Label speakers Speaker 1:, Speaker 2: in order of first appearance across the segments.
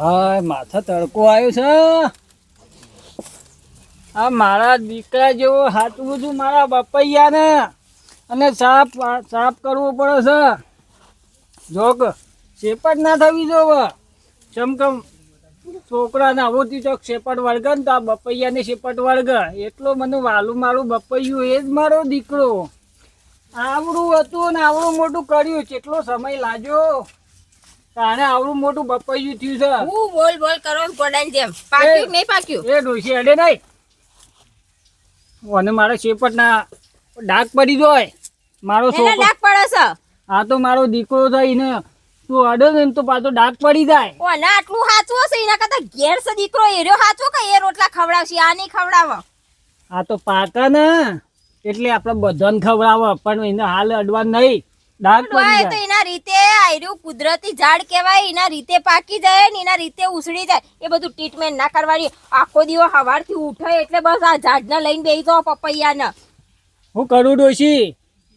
Speaker 1: હાય, માથા તડકો આવ્યો છે. આ મારા દીકરા જેવો હાથવું છું મારા બપૈયાને. અને સાફ સાફ કરવું પડે છે. જોક શેપટ ના થવી જોવે. ચમકમ છોકરાને આવોથી ચોક શેપટ વળગે ને તો આ બપૈયાને શેપટ વળગે. એટલો મને વાલું મારું બપૈયું, એ જ મારો દીકરો. આવડું હતું ને આવડું મોટું કર્યું. કેટલો સમય લાગ્યો? તાણે આવડું મોટું બપૈયું થયું છે.
Speaker 2: હું બોલ બોલ કરો ગોડાની જેમ. પાક્યું નહીં પાક્યું?
Speaker 1: એ ડોસી અડે નહીં. અને મારા શેપટ ના ડાક પડી જાય મારો છોકરો
Speaker 2: ડાક પડે છે?
Speaker 1: આ તો મારો દીકરો થઈને તું અડે ને તો પાછો ડાક પડી જાય.
Speaker 2: ઓ ના આટલું હાચવો છે? એના કરતા ઘેર છે દીકરો? એર્યો હાચવો કે એ રોટલા ખવડાવશે? આ નહીં ખવડાવો.
Speaker 1: આ તો પાકા ને. એટલે આપણે બધાને ખવડાવો પણ એને હાલ અડવા નહીં. ડાક પડી
Speaker 2: તો એના રીતે આયરું કુદરતી ઝાડ કહેવાય એના રીતે પાકી જાય ને એના રીતે ઉસળી જાય. એ બધું ટ્રીટમેન્ટ ના કરવાની. આખો દિવસ સવારથી ઉઠે એટલે બસ આ ઝાડને લઈને બેસી જાઓ પપૈયાને.
Speaker 1: હું કરું ડોશી?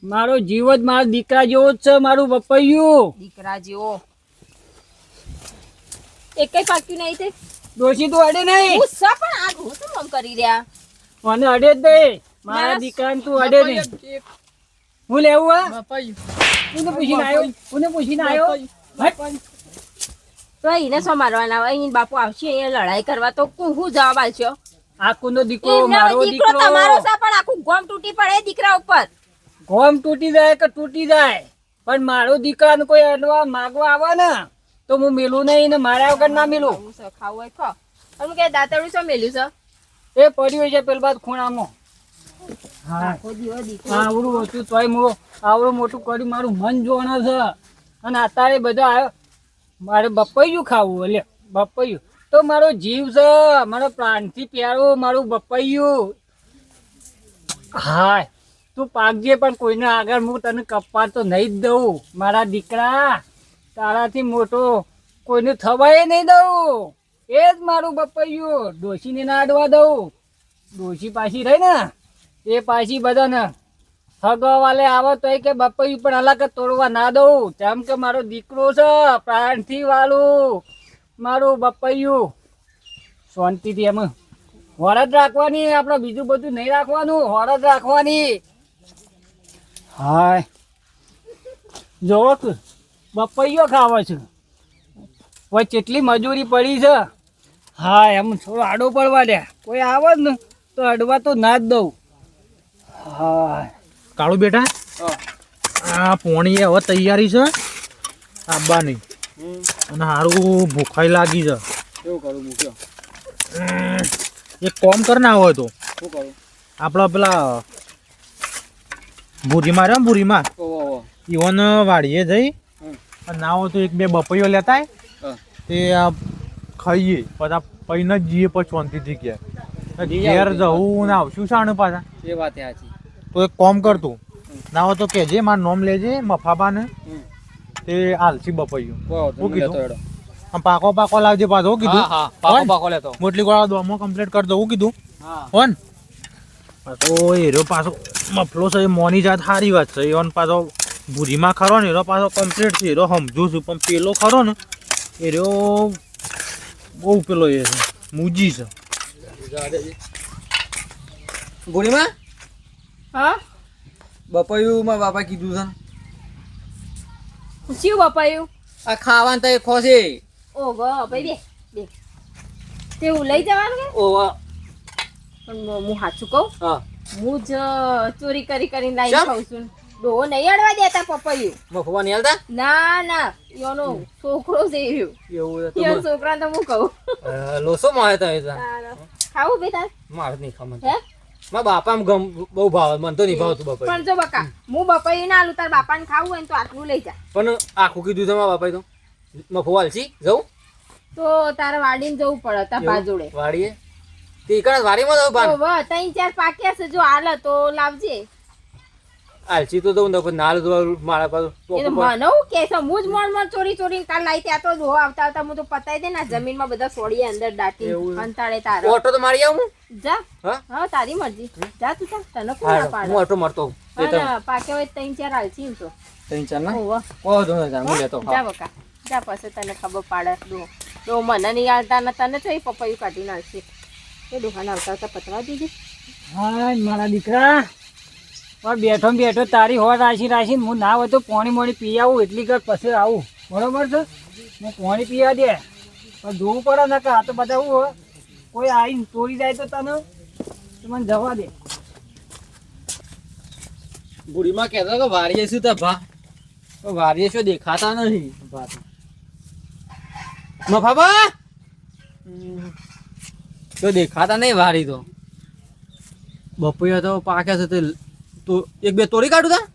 Speaker 1: મારો જીવ જ મારા દીકરા જેવો જ છે મારું પપૈયું.
Speaker 2: દીકરા જેવો. એકેય પાક્યું નહીં તે?
Speaker 1: ડોશી તું અડે નહીં.
Speaker 2: હું સ પણ આ હું શું આમ કરી રહ્યા?
Speaker 1: મને અડે જ નહીં. મારા
Speaker 2: મારા
Speaker 1: દીકરાને તું અડે નહીં. હું? લેવું હા કોને પૂછીને આવ્યો કોને પૂછીને આવ્યો.
Speaker 2: તો એને શું મારવાના હોય અહીં બાપુ આવશે એ લડાઈ કરવા તો હું હું જવાબ આલશો
Speaker 1: આ કોનો દીકરો? મારો
Speaker 2: દીકરો તમારો સા પણ આખું ગોમ તૂટી પડે દીકરા ઉપર.
Speaker 1: ગોમ તૂટી જાય કે તૂટી જાય? પણ મારો દીકરાને કોઈ અડવા માગવા આવે ને તો હું મેલું નહીં ને મારા વગર ના મેલું.
Speaker 2: ખાવું હોય ખો. અમુક કે દાંતરડું શું મેલ્યું છે?
Speaker 1: એ પડ્યું છે પેલ બાદ ખૂણામાં. હા. આવડું હતું તોય હું આવડું મોટું કરી મારું મન જોણે છે. અને અત્યારે બધો આવ્યો મારે બપૈયું ખાવું એટલે બપૈયું. તો મારો જીવ છે મારો પ્રાણથી પ્યારો મારું બપૈયું. હાય તું પાકજે પણ કોઈને આગળ હું તને કપાર તો નહીં જ દઉં. મારા દીકરા તારાથી મોટો કોઈને થવાય નહીં દઉં. એ જ મારું બપૈયું. ડોશીને ના અડવા દઉં. ડોશી પાછી રહી ને? એ પાછી બધાને હગવાલે આવે તો કે બપોરી પણ અલગ તોડવા ના દઉં. જેમ કે મારો દીકરો છે, પ્રાણથી વાલું. મારું બપૈયું. શાંતિથી એમ હોર રાખવાની, આપણે બીજું બધું નહીં રાખવાનું હોળદ રાખવાની. હાય. જોવો બપૈયો ખાવા છે. કોઈ કેટલી મજૂરી પડી છે. હા એમ થોડો આડો પડવા દે. કોઈ આવે ને, તો અડવા તો ના જ દઉં. હા.
Speaker 3: કાળુ બેટા? આ પોણી હવે તૈયારી છે. આબાની. અને સારું ભૂખાઈ લાગી છે.
Speaker 1: કેવું કરું મૂક્યો
Speaker 3: એક કોમ કર ના હોય તો.
Speaker 1: શું કરું?
Speaker 3: આપણા પેલા ભૂરીમાં રહ્યો ભૂરીમાં.
Speaker 1: ઇવન
Speaker 3: ઈવન વાડીએ જઈ. અને ના હોય તો એક બે બપૈયો લેતા તે ખાઈએ. પછી પૈને જ જઈએ પછી શાંતિથી
Speaker 1: જઈ
Speaker 3: ઘેર જવું ને આવશું શાણે પાછા.
Speaker 1: એ વાત સાચી.
Speaker 3: તો એક કોમ કરતું ના હોય તો કહેજે માર નોમ લેજે મફાબાને. તે આલસી બપૈયું. હું કીધું. આમ પાકો પાકો લાવજે પાછો હું કીધું.
Speaker 1: હા પાકો પાકો લેતો.
Speaker 3: મોટલી વાળા દોમો કમ્પ્લીટ કરી દઉં હું કીધું.
Speaker 1: હા.
Speaker 3: હોન પાછો એરો પાછો મફલો છે મોની જાત સારી વાત છે. એનો પાછો ભૂરીમાં ખરો ને એરો પાછો કમ્પ્લીટ છે. એરો સમજુ છું પણ પેલો ખરો ને એરો બહુ પેલો એ છે મૂજી છે.
Speaker 4: ગોળીમાં
Speaker 2: હા?
Speaker 4: બપૈયું માં બાપા કીધું છે
Speaker 2: શિવ બપાયું?
Speaker 4: આ ખાવાનું તો
Speaker 2: ઓગો ભાઈ બે તેવું લઈ જવાનું કે?
Speaker 4: ઓવા
Speaker 2: પણ હું સાચું કહું?
Speaker 4: હા.
Speaker 2: હું જ ચોરી કરી કરીને લાવી? ખાઉં છું. ડોહો નહીં અડવા દેતા પપૈયું.
Speaker 4: મફવા નહીં હાલતા?
Speaker 2: ના ના. એનો છોકરો છે
Speaker 4: એવું
Speaker 2: એનો છોકરા તો હું કહું.
Speaker 4: લોસો માં તો.
Speaker 2: ખાવું બેટા
Speaker 4: મારે નહીં ખાવાનું.
Speaker 2: હે?
Speaker 4: મારા બાપા ગમ બહુ ભાવે મને તો નહીં ભાવતું બાપા
Speaker 2: પણ જો બકા હું બપાઈ ના આલું તાર બાપાને ખાવું હોય ને તો આટલું લઈ જા.
Speaker 4: પણ આખું કીધું તમારા બાપા તો. મફવા હાલશી જવું
Speaker 2: તો તારે વાડીને જવું પડે તાર બા જોડે
Speaker 4: વાડીએ? તે કણ વાડીમાં જવું
Speaker 2: ત્રણ ચાર પાક્યા છે જો હાલ તો લાવજે.
Speaker 4: હાલશી તો જવું ને નાલ ના મારા પાસે
Speaker 2: એ તો મને હું કે છે હું જ મોણ મોણ ચોરી ચોરી કાલ લાઈ ત્યાં તો જો આવતા આવતા હું તો પતાઈ દે જમીનમાં બધા સોડી અંદર દાટી. અંતાળે તારે.
Speaker 4: ઓટો તો મારી આવું?
Speaker 2: જા.
Speaker 4: હા?
Speaker 2: હા તારી મરજી. જા તું જા. તને કોણ ના
Speaker 4: હું ઓટો મારતો તો
Speaker 2: અને હોય ત્રણ ચાર હાલશી તો.
Speaker 4: ત્રણ ચાર ના?
Speaker 2: હોવે.
Speaker 4: ઓહ તો હું લેતો.
Speaker 2: જા બકા. જા પાસે તને ખબર પાડે. દો. તો મને નહીં આવતા ને તને તો એ પપૈયું કાઢી નાખશે એ દુકાન આવતા આવતા પતવા દીધી
Speaker 1: હા મારા દીકરા. પણ બેઠો બેઠો તારી હો રાશી રાશી હું ના હોય તો પાણી મોણી પી આવું, એટલી કર પછી આવું. બરોબર છે? હું પાણી પીવા દે. પણ જોવું પડે ને કે આ તો બધા હોય. કોઈ આવીને તોડી જાય તો તને? તો મને જવા દે.
Speaker 4: બુઢીમાં કહેતો કે વારીએ શું તા ભા? તો વારીએ શું દેખાતા નથી ભા. મફાબા? તો દેખાતા નહીં વારી તો? બપોયા તો પાક્યા છે તે તો એક બે તોડી કાઢું તા?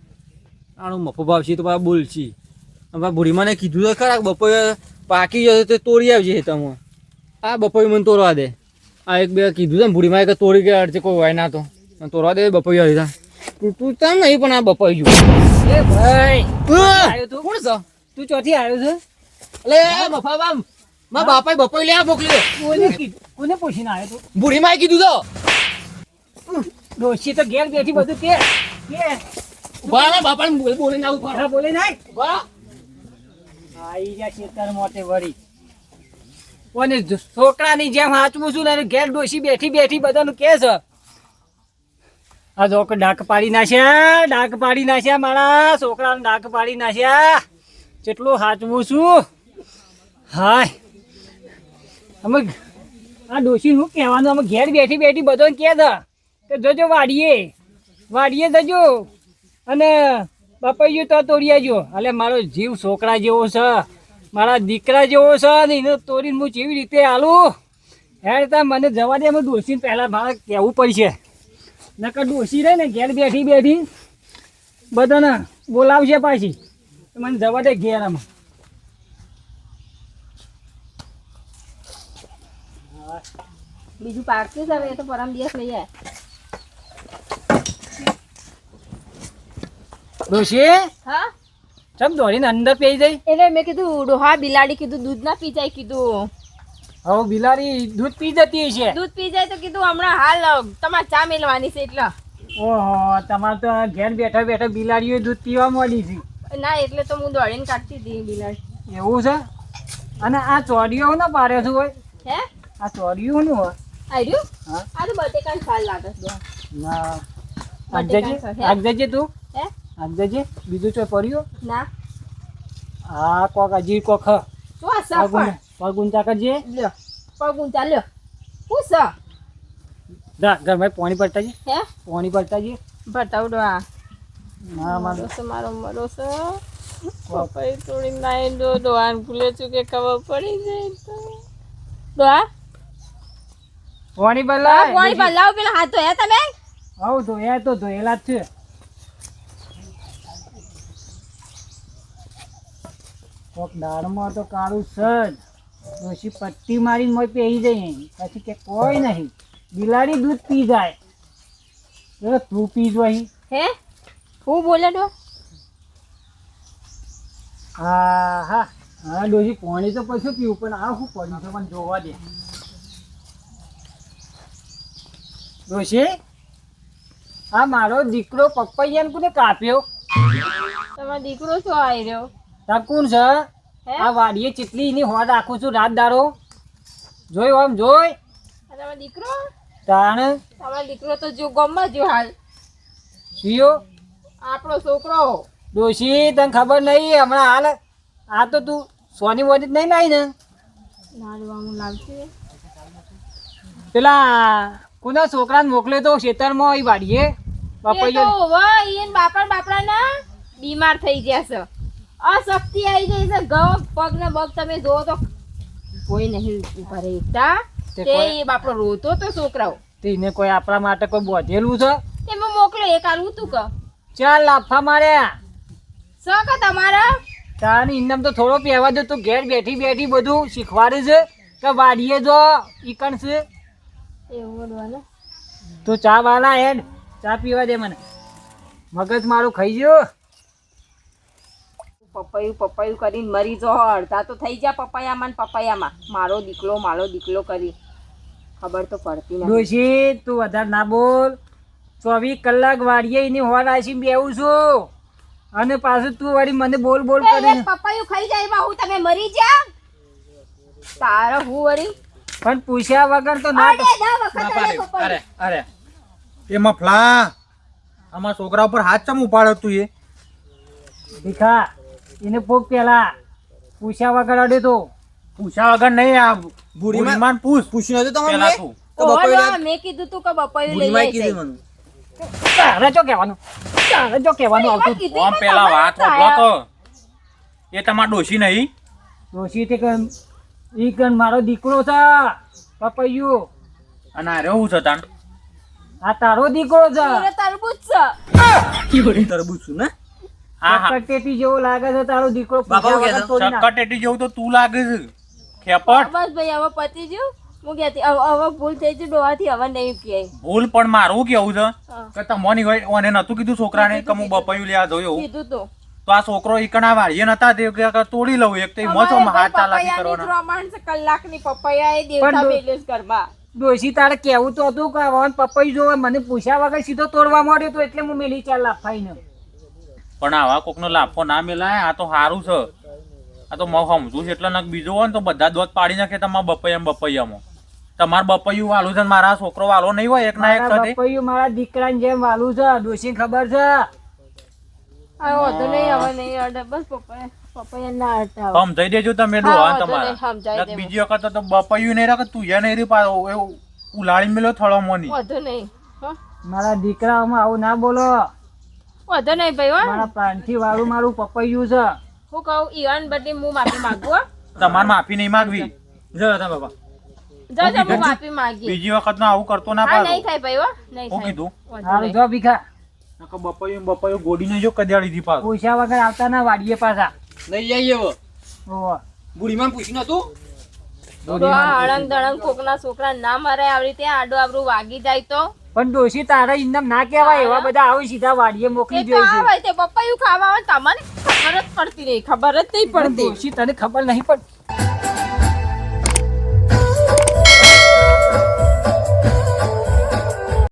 Speaker 4: આનું મફો ભાવશી તો પાછા બોલશી. અમારા બુઢીમાને કીધું તો ખરા બપોરે પાકી જશે તો તોડી આવજે તમે. આ બપોઈ મને તોડવા દે. આ એક બે કીધું છે બુઢીમાં કે તોડી ગયા અડચે કોઈ હોય ના તો. તોડવા દે બપોઈ આવી તા તું તું તમ નહીં પણ આ બપોઈ જો.
Speaker 1: એ ભાઈ
Speaker 4: આવ્યો
Speaker 1: તું?
Speaker 4: કોણ છો?
Speaker 1: તું ચોથી આવ્યો છે?
Speaker 4: એટલે મફા બામ. મા બાપાએ બપોઈ લેવા મોકલ્યો
Speaker 1: કોને કીધું? કોને પૂછીને આવ્યો તું?
Speaker 4: બુઢી કીધું તો.
Speaker 1: ડોશી તો ઘેર બેઠી બધું કે કે.
Speaker 4: ઊભા બાપા બોલીને ના
Speaker 1: ઊભા બોલે નાય
Speaker 4: ઊભા
Speaker 1: આઈ ગયા ખેતર મોટે વળી. કોને છોકરાની જેમ હાચવું છું ને ઘેર ડોશી બેઠી બેઠી બધાનું કે છે? આ જોક ડાક પાડી નાખ્યા ડાક પાડી નાખ્યા મારા છોકરાને ડાક પાડી નાખ્યા. કેટલું હાચવું છું. હાય. અમે આ ડોશી શું કહેવાનું? અમે ઘેર બેઠી બેઠી બધો કે છે? કે જોજો વાડીએ. વાડીએ જજો. અને બપૈયું તો તોડી આવજો. એટલે મારો જીવ છોકરા જેવો છે. મારા દીકરા જેવો છે ને એને તોડીને હું કેવી રીતે હાલું? હેડ તા મને જવા દે, અમે ડોસીને પહેલાં મારે કહેવું પડશે. નકર ડોસી રહે ને ઘેર બેઠી બેઠી બધાને બોલાવશે પાછી. મને જવા દે ઘેર આમાં.
Speaker 2: બીજું પાકતું છે આવે એ તો પરમ દિવસ લઈ જાય
Speaker 1: ડોસી
Speaker 2: હા?
Speaker 1: ચમ દોડીને અંદર પી જઈ?
Speaker 2: એટલે મેં કીધું ડોહા બિલાડી કીધું દૂધ ના પી જાય કીધું.
Speaker 1: હવે બિલાડી દૂધ પી જતી છે
Speaker 2: દૂધ પી જાય તો કીધું હમણાં હાલ તમારે ચા મેળવાની છે એટલે.
Speaker 1: ઓહો તમારે તો ઘેર બેઠા બેઠા બિલાડીઓ દૂધ પીવા મળી છે.
Speaker 2: ના એટલે તો હું દોડીને કાઢતી હતી બિલાડી.
Speaker 1: એવું છે? અને આ ચોડીઓ ના પાડ્યો છું હોય
Speaker 2: હે?
Speaker 1: આ ચોડીઓ નું હોય
Speaker 2: આર્યું
Speaker 1: હા.
Speaker 2: આ તો બટેકાનું ફાલ લાગે છે.
Speaker 1: ના. આગ
Speaker 2: બટેકા
Speaker 1: જજે
Speaker 2: સાથે.
Speaker 1: આગ જજે તું?
Speaker 2: હે?
Speaker 1: જજે. બીજું ચો પડ્યું
Speaker 2: ના.
Speaker 1: આ કોક હજી કોક હ.
Speaker 2: આ સફળ
Speaker 1: પગ- પગ ઊંચા કરજે.
Speaker 2: લ્યો. પગ ચા લ્યો. શું છે
Speaker 1: જા ઘરમાં પાણી પડતા છે
Speaker 2: હે?
Speaker 1: પાણી પડતા ભરતા
Speaker 2: ઉડો આ.
Speaker 1: ના મારો
Speaker 2: મરો. મારો મરો સ. પપ્પાએ થોડી નાઈ દો ડોહાન ભૂલે છું કે ખબર પડી જાય તો. આ.
Speaker 1: પાણી
Speaker 2: હા,
Speaker 1: બદલાય
Speaker 2: પાણી પર લાવો પેલા હાથ ધોયા તમે?
Speaker 1: આવું ધોયા તો ધોયેલા જ છે. કોક દાળમાં તો કાળું સજ. ડોશી પટ્ટી મારીને મોય પહેરી જઈએ પછી કે કોઈ નહીં. બિલાડી દૂધ પી જાય. જો તું પી જો અહીં.
Speaker 2: હે? હું બોલે ડો?
Speaker 1: હા હા. હા ડોશી પાણી તો પછી પીવું પણ આ શું પડ્યું છે? મને જોવા દે. ડોશી આ મારો દીકરો પપ્પૈયાને કોને કાપ્યો?
Speaker 2: તમારો દીકરો શું આવી રહ્યો
Speaker 1: તા છે? આ વાડીએ ચીટલી ની હોદ રાખું છું રાત દારો જોઈ આમ જોઈ
Speaker 2: તમારો દીકરો?
Speaker 1: તાણ?
Speaker 2: તમારો દીકરો તો જો ગમમાં જો હાલ.
Speaker 1: જીઓ
Speaker 2: આપણો છોકરો.
Speaker 1: ડોશી તને ખબર નહીં હમણાં હાલ આ તો તું સોની મોની નહીં લાવી ને?
Speaker 2: લાવશે
Speaker 1: પેલા કોના છોકરાને મોકલે તો ખેતરમાં એ વાડીએ
Speaker 2: બાપા બાપડા બાપડા ના બીમાર થઈ ગયા છે. અશક્તિ આવી ગઈ છે. ગવ પગ ને પગ તમે જોવો તો કોઈ નહીં ઊભા રહી. એકતા
Speaker 1: તે
Speaker 2: બાપડો રોતો તો છોકરાઓ.
Speaker 1: તેને કોઈ આપણા માટે કોઈ બોધેલું છે?
Speaker 2: તેમાં મોકલો એક આલું તું કે
Speaker 1: ચાલ લાફા માર્યા.
Speaker 2: સ કે તમારા?
Speaker 1: તાની ઇનામ તો થોડો પહેવા દો તું ઘેર બેઠી બેઠી બધું શીખવાડે છે કે વાડીએ જો ઈકણ છે?
Speaker 2: એવું બોલવાનું.
Speaker 1: તું ચા વાલા હેડ ચા પીવા દે મને. મગજ મારું ખાઈ ગયો.
Speaker 2: પપૈયું પપૈયું કરીને મરી જો અડધા તો થઈ જા પપૈયામાં ને પપૈયામાં. મારો દીકલો મારો દીકલો કરી. ખબર તો પડતી નથી.
Speaker 1: ડોશી તું વધારે ના બોલ. ચોવીસ કલાક વાડીએ એની હોર આશી બેવું છું. અને પાછું તું વળી મને બોલ બોલ કરી
Speaker 2: પપૈયું ખાઈ જાય એમાં હું તમે મરી જા તારા હું વળી?
Speaker 1: પણ પૂછ્યા વગર તો ના
Speaker 2: અરે, અરે
Speaker 3: એ મફલા આમાં છોકરા ઉપર હાથ ચમ ઉપાડ્યો તું એ?
Speaker 1: ભીખા. એને પોક પેલા. પૂછ્યા વગર અડે તો.
Speaker 3: પૂછ્યા વગર નહીં આ
Speaker 4: ભૂરી
Speaker 3: બુઢીમાન પૂછ.
Speaker 4: પૂછ્યું નતું તમારે
Speaker 3: પેલા તો.
Speaker 4: બપોરે
Speaker 2: મેં કીધું તું કે બપોરે લઈ
Speaker 4: બુઢીમાએ કીધું
Speaker 2: જાય.
Speaker 4: મને
Speaker 1: તારે જો કહેવાનું. તારે જો કહેવાનું આવતું.
Speaker 3: ઓમ પેલા વાત ઊભો તો? એ તમાર ડોશી નહીં?
Speaker 1: ડોશી તે કન ઈ કન મારો દીકરો છે. પપૈયું.
Speaker 3: અને આ રહ્યું છે તાણ?
Speaker 1: આ તારો દીકરો છે.
Speaker 2: પૂરે તરબૂચ છે.
Speaker 4: તરબૂચ છું ને?
Speaker 1: કટેટી જેવો લાગે છે તારો દીકરો
Speaker 3: જેવું તો તું લાગે છે. ખેપટ.
Speaker 2: બસ ભાઈ હવે પતી ગયું? હું કહેતી હવે હવે ભૂલ થઈ છે હવે નહીં
Speaker 3: ભૂલ પણ મારું કેવું છે. કે તમોની હોય ઓને નતું કીધું છોકરાને કે હું બપૈયું લેવા જોયો.
Speaker 2: કીધું તું.
Speaker 3: તો આ છોકરો ઈકણા વાળીએ નતા તે તોડી લઉં એક તો મોચો હાથ ચાલાકી કરવાના.
Speaker 2: માણસ કલાકની પપૈયા એ દેવતા ઘરમાં.
Speaker 1: ડોશી તારે કેવું તો હતું કે પપૈયું જોવે મને પૂછ્યા વગર સીધો તોડવા માંડ્યો તો એટલે હું મેલી ચાલ લાફાઈને
Speaker 3: પણ આવા કોકનો લાફો ના મેલાય આ તો સારું છે. આ તો મગ સમજુ છે એટલે નક બીજો હોય ને તો બધા દોત પાડી નાખે તમારા બપૈયા બપૈયામાં. તમાર બપૈયું વાલું છે મારા છોકરો વાલો નહીં હોય એક ના એક સાથે?
Speaker 1: પપૈયું મારા દીકરાને જેમ વાલું છે ડોશી ખબર છે?
Speaker 2: નહીં હવે નહીં અડે. બસ.
Speaker 3: સમજાઈ દેજો તમે ડોહા તમારા. બીજી વખત તો બપૈયું નહીં રાખે તું યા નહીં ઉલાળી મેલો થળો મોની
Speaker 2: વધુ નહીં હો?
Speaker 1: મારા દીકરાઓમાં આવું ના બોલો.
Speaker 2: વધુ નહીં ભાઈ હો.
Speaker 1: મારા પ્રાણથી વાળું મારું પપૈયું છે.
Speaker 2: હું કહું ઈવાન બદલે હું માફી માંગુ હો.
Speaker 3: તમારે માફી નહીં માંગવી.
Speaker 4: જો તા બાબા.
Speaker 2: જો જો હું માફી માંગી.
Speaker 3: બીજી વખત આવું કરતો ના
Speaker 2: હા નહીં
Speaker 3: પાડો
Speaker 2: થાય ભાઈ હો. નહીં થાય.
Speaker 3: કીધું.
Speaker 1: હારું જો ભીખા.
Speaker 3: નકો બપૈયું બપૈયું ગોડીને જો કદ્યાળી દી પાછો
Speaker 1: પૂછ્યા વગર આવતા ના વાડીએ પાછા.
Speaker 4: લઈ જઈએ હવે.
Speaker 1: ઓહો.
Speaker 4: બુઢીમાં પૂછ્યું નતું?
Speaker 2: તો અળંગ દળંગ કોકના છોકરા ના મરે આવી રીતે આડો આબરું વાગી જાય તો.
Speaker 1: પણ ડોશી તારા ઇન્દમ ના કહેવાય એવા બધા આવે સીધા વાડીએ મોકલી દે છે
Speaker 2: તે પપૈયું ખાવા આવે તમને ખબર જ પડતી નહીં ખબર જ નહીં પડતી.
Speaker 1: ડોશી તને ખબર નહીં પડતી